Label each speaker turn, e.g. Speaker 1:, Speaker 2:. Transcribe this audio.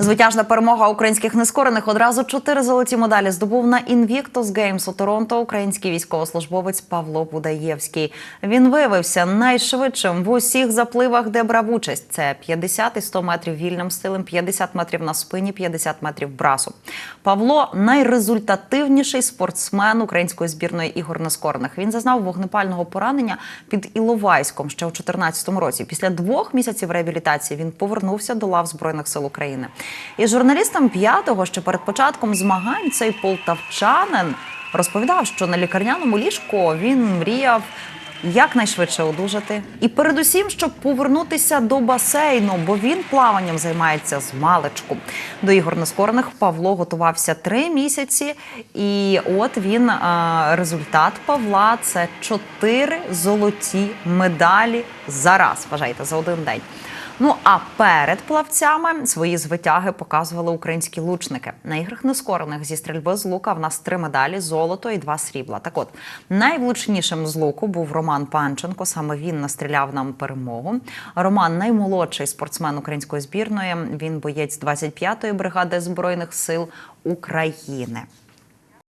Speaker 1: Звитяжна перемога українських нескорених одразу чотири золоті медалі здобув на Invictus Games у Торонто український військовослужбовець Павло Будаєвський. Він виявився найшвидшим в усіх запливах, де брав участь. Це 50 і 100 метрів вільним стилем, 50 метрів на спині, 50 метрів брасу. Павло найрезультативніший спортсмен української збірної ігор нескорених. Він зазнав вогнепального поранення під Іловайськом ще у 2014 році. Після двох місяців реабілітації він повернувся до лав збройних сил України. І журналістам п'ятого ще перед початком змагань цей полтавчанин розповідав, що на лікарняному ліжку він мріяв. Якнайшвидше одужати, і передусім, щоб повернутися до басейну, бо він плаванням займається з маличку. До ігор нескорених Павло готувався три місяці, і от він результат Павла це чотири золоті медалі зараз. Вважайте за один день. Ну а перед плавцями свої звитяги показували українські лучники. На іграх нескорених зі стрільби з лука в нас три медалі: золото і два срібла. Так от найвлучнішим з луку був Роман Панченко. Саме він настріляв нам перемогу. Роман наймолодший спортсмен української збірної. Він боєць 25-ї бригади збройних сил України.